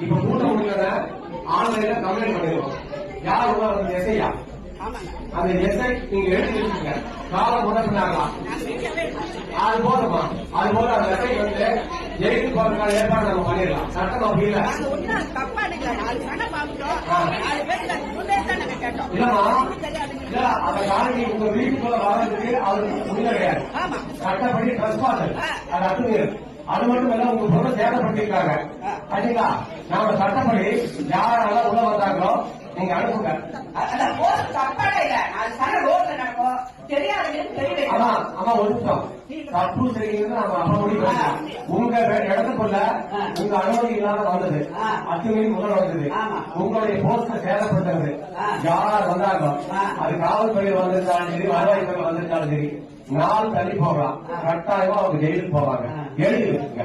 இப்ப கூட்டம் முடியல ஆன்லைன்ல கம்ப்ளைண்ட் பண்ணிடுவோம் யார் உள்ள வந்து எஸ்ஐயா அந்த எஸ்ஐ நீங்க எடுத்து வச்சுக்கோங்க காலம் முடக்கினாங்களாம். அது போதுமா அது போல அந்த எஸ்ஐ வந்து ஜெயிலுக்கு போறதுக்கான ஏற்பாடு நம்ம பண்ணிடலாம் சட்டம் அப்படி இல்ல நாங்க ஒண்ணும் தப்பா எடுக்கல. நாலு சண்டை பார்த்துட்டோம். ஆ. நாலு பேருக்கு அது முன்னே தான் நாங்க கேட்டோம். இல்லம்மா ஒண்ணும் தெரியாதுங்க. இல்ல அந்த காலனி உங்க வீட்டுக்குள்ள வர்றதுக்கு அவருக்கு உரிமை கிடையாது. சட்டப்படி அது அத்துமீறல் அது மட்டும் இல்ல உங்க பொருளை சேதப்படுத்திருக்காங்க சரிங்களா நாம சட்டப்படி யாரெல்லாம் உள்ள வந்தாங்களோ நீங்க அனுப்புங்க. தப்பு நம்ம அப்ப முடிவு பண்ணலாம். உங்க இடத்துக்குள்ள உங்க அனுமதி இல்லாம வந்தது. அத்துமீறி முதல் வந்தது. உங்களுடைய போஸ்ட சேதப்படுத்துறது. ஆ. யார் வந்தாங்க. அது காவல்துறை வந்திருந்தாலும் சரி வருவாய்த்துறை வந்திருந்தாலும் சரி நாள் தள்ளி போகலாம். கட்டாயமா அவங்க ஜெயிலுக்கு போவாங்க. எழுதி வச்சுங்க